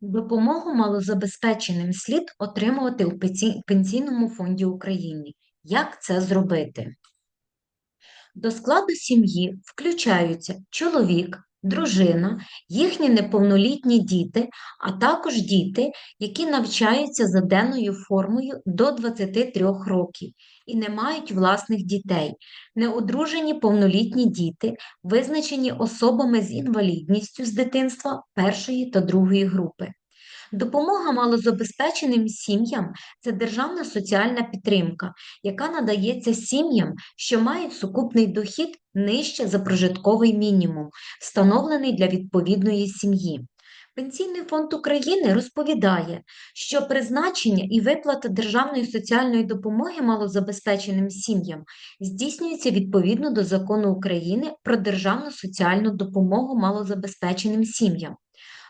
Допомогу малозабезпеченим слід отримувати у пенсій- Пенсійному фонді України. Як це зробити? До складу сім'ї включаються чоловік, дружина, їхні неповнолітні діти, а також діти, які навчаються за денною формою до 23 років і не мають власних дітей, неодружені повнолітні діти, визначені особами з інвалідністю з дитинства першої та другої групи. Допомога малозабезпеченим сім'ям це державна соціальна підтримка, яка надається сім'ям, що мають сукупний дохід нижче за прожитковий мінімум, встановлений для відповідної сім'ї. Пенсійний фонд України розповідає, що призначення і виплата державної соціальної допомоги малозабезпеченим сім'ям здійснюється відповідно до закону України про державну соціальну допомогу малозабезпеченим сім'ям.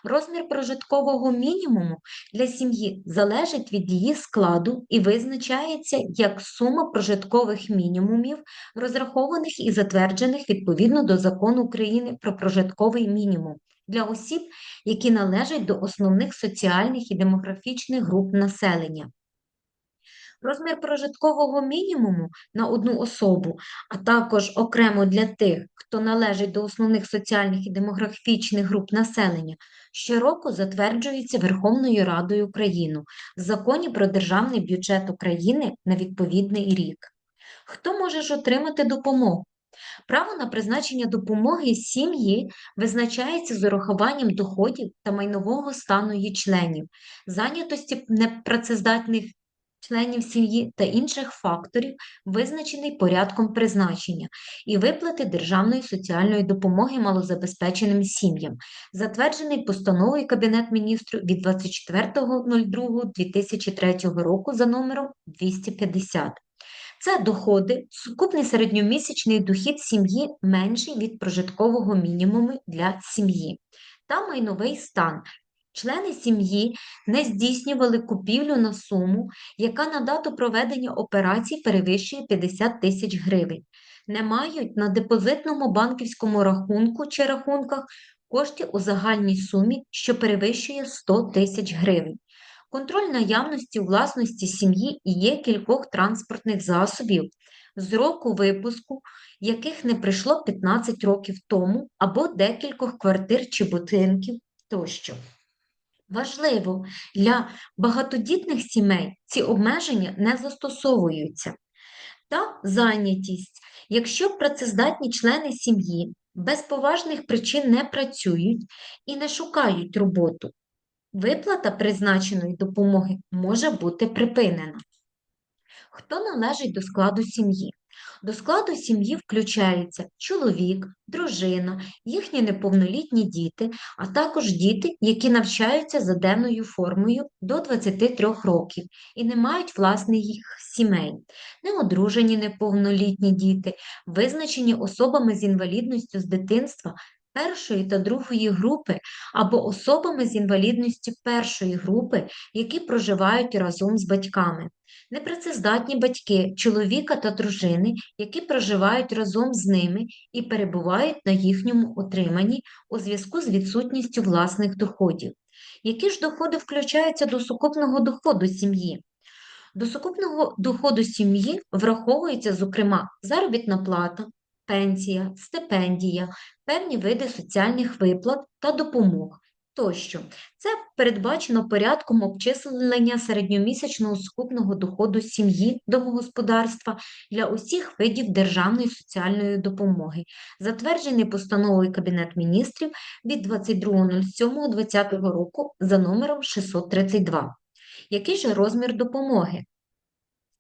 Розмір прожиткового мінімуму для сім'ї залежить від її складу і визначається як сума прожиткових мінімумів, розрахованих і затверджених відповідно до Закону України про прожитковий мінімум для осіб, які належать до основних соціальних і демографічних груп населення. Розмір прожиткового мінімуму на одну особу, а також окремо для тих, хто належить до основних соціальних і демографічних груп населення, щороку затверджується Верховною Радою України в Законі про Державний бюджет України на відповідний рік. Хто може ж отримати допомогу? Право на призначення допомоги сім'ї визначається з урахуванням доходів та майнового стану її членів, зайнятості непрацездатних членів сім'ї та інших факторів, визначений порядком призначення, і виплати державної соціальної допомоги малозабезпеченим сім'ям, затверджений постановою Кабінет міністрів від 24.02.2003 року за номером 250. Це доходи, сукупний середньомісячний дохід сім'ї менший від прожиткового мінімуму для сім'ї та майновий стан. Члени сім'ї не здійснювали купівлю на суму, яка на дату проведення операцій перевищує 50 тисяч гривень, не мають на депозитному банківському рахунку чи рахунках коштів у загальній сумі, що перевищує 100 тисяч гривень. Контроль наявності у власності сім'ї і є кількох транспортних засобів з року випуску, яких не прийшло 15 років тому, або декількох квартир чи будинків тощо. Важливо, для багатодітних сімей ці обмеження не застосовуються. Та зайнятість. Якщо працездатні члени сім'ї без поважних причин не працюють і не шукають роботу, Виплата призначеної допомоги може бути припинена. Хто належить до складу сім'ї? До складу сім'ї включаються чоловік, дружина, їхні неповнолітні діти, а також діти, які навчаються за денною формою до 23 років і не мають власних сімей, неодружені неповнолітні діти, визначені особами з інвалідністю з дитинства першої та другої групи або особами з інвалідністю першої групи, які проживають разом з батьками, непрацездатні батьки чоловіка та дружини, які проживають разом з ними і перебувають на їхньому отриманні у зв'язку з відсутністю власних доходів. Які ж доходи включаються до сукупного доходу сім'ї? До сукупного доходу сім'ї враховується, зокрема, заробітна плата, пенсія, стипендія, певні види соціальних виплат та допомог тощо. Це передбачено порядком обчислення середньомісячного сукупного доходу сім'ї домогосподарства для усіх видів державної соціальної допомоги, затверджений постановою Кабінет міністрів від 22.07.2020 року за номером 632. Який же розмір допомоги?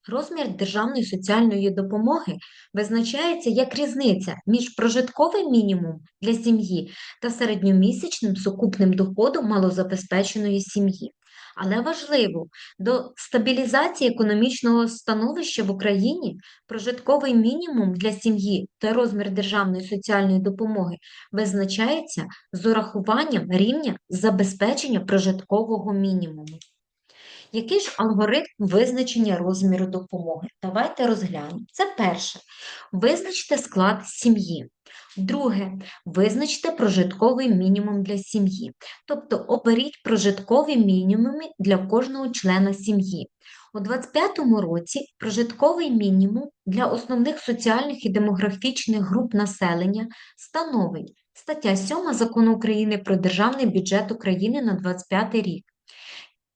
Розмір державної соціальної допомоги визначається як різниця між прожитковим мінімумом для сім'ї та середньомісячним сукупним доходом малозабезпеченої сім'ї. Але важливо, до стабілізації економічного становища в Україні прожитковий мінімум для сім'ї та розмір державної соціальної допомоги визначається з урахуванням рівня забезпечення прожиткового мінімуму. Який ж алгоритм визначення розміру допомоги? Давайте розглянемо. Це перше. Визначте склад сім'ї. Друге, визначте прожитковий мінімум для сім'ї. Тобто оберіть прожиткові мінімуми для кожного члена сім'ї. У 2025 році прожитковий мінімум для основних соціальних і демографічних груп населення становить стаття 7 Закону України про Державний бюджет України на 2025 рік.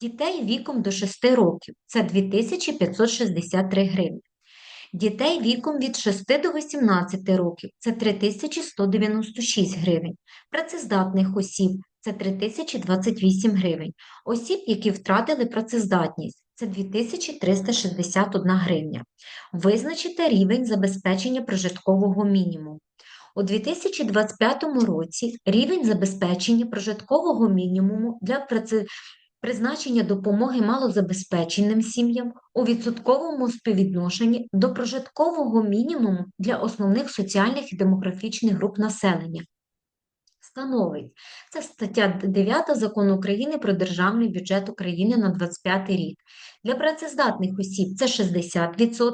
Дітей віком до 6 років це 2563 гривні. Дітей віком від 6 до 18 років це 3196 гривень. Працездатних осіб це 3028 гривень. Осіб, які втратили працездатність, це 2361 гривня. Визначити рівень забезпечення прожиткового мінімуму. У 2025 році рівень забезпечення прожиткового мінімуму для. Призначення допомоги малозабезпеченим сім'ям у відсотковому співвідношенні до прожиткового мінімуму для основних соціальних і демографічних груп населення. Становить це стаття 9 закону України про Державний бюджет України на 2025 рік. Для працездатних осіб це 60%,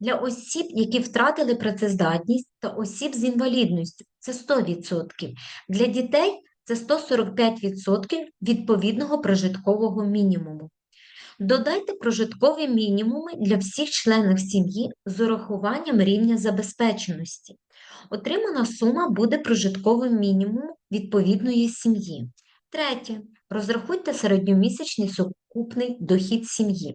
для осіб, які втратили працездатність та осіб з інвалідністю це 100%. Для дітей це 145% відповідного прожиткового мінімуму. Додайте прожиткові мінімуми для всіх членів сім'ї з урахуванням рівня забезпеченості. Отримана сума буде прожитковим мінімумом відповідної сім'ї. Третє. Розрахуйте середньомісячний сукупний дохід сім'ї.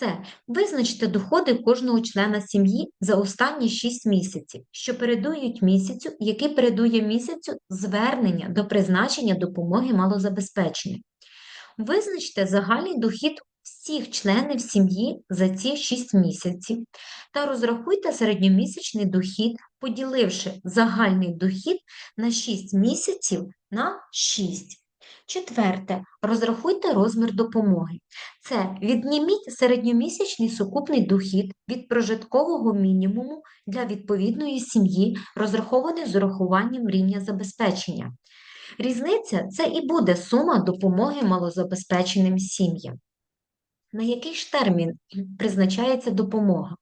Це визначте доходи кожного члена сім'ї за останні 6 місяців, що передують місяцю, який передує місяцю звернення до призначення допомоги малозабезпеченим. Визначте загальний дохід всіх членів сім'ї за ці 6 місяців та розрахуйте середньомісячний дохід, поділивши загальний дохід на 6 місяців на 6. Четверте, розрахуйте розмір допомоги. Це відніміть середньомісячний сукупний дохід від прожиткового мінімуму для відповідної сім'ї, розрахований з урахуванням рівня забезпечення. Різниця це і буде сума допомоги малозабезпеченим сім'ям. На який ж термін призначається допомога?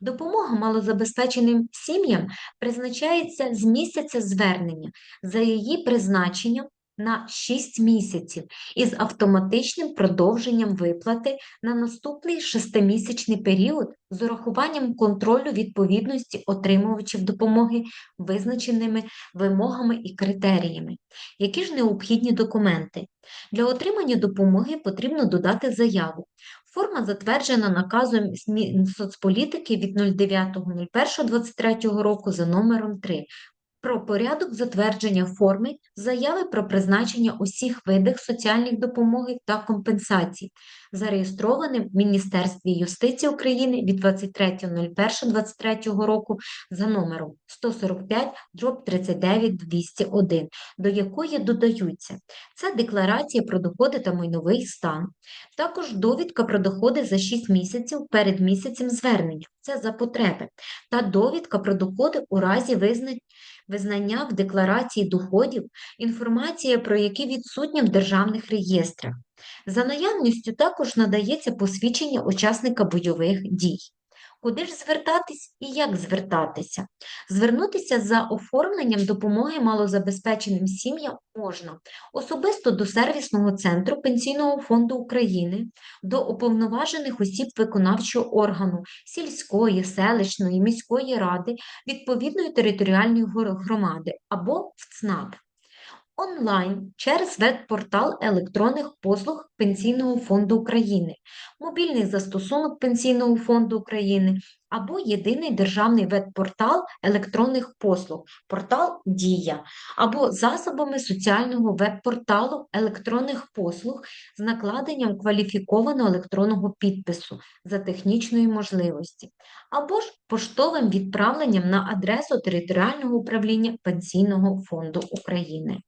Допомога малозабезпеченим сім'ям призначається з місяця звернення за її призначенням на 6 місяців із автоматичним продовженням виплати на наступний шестимісячний період з урахуванням контролю відповідності отримувачів допомоги визначеними вимогами і критеріями. Які ж необхідні документи? Для отримання допомоги потрібно додати заяву. Форма затверджена наказом соцполітики від 09.01.23 року за номером 3 про порядок затвердження форми заяви про призначення усіх видів соціальних допомоги та компенсацій, зареєстрованим в Міністерстві юстиції України від 23.01.23 року за номером 145 39 201, до якої додаються це декларація про доходи та майновий стан, також довідка про доходи за 6 місяців перед місяцем звернення, це за потреби, та довідка про доходи у разі визнання визнання в декларації доходів, інформація про які відсутня в державних реєстрах. За наявністю також надається посвідчення учасника бойових дій. Куди ж звертатись і як звертатися? Звернутися за оформленням допомоги малозабезпеченим сім'ям можна особисто до сервісного центру Пенсійного фонду України, до уповноважених осіб виконавчого органу сільської, селищної, міської ради відповідної територіальної громади або в ЦНАП онлайн через веб-портал електронних послуг Пенсійного фонду України, мобільний застосунок Пенсійного фонду України або єдиний державний веб-портал електронних послуг, портал Дія, або засобами соціального веб-порталу електронних послуг з накладенням кваліфікованого електронного підпису за технічної можливості, або ж поштовим відправленням на адресу територіального управління Пенсійного фонду України.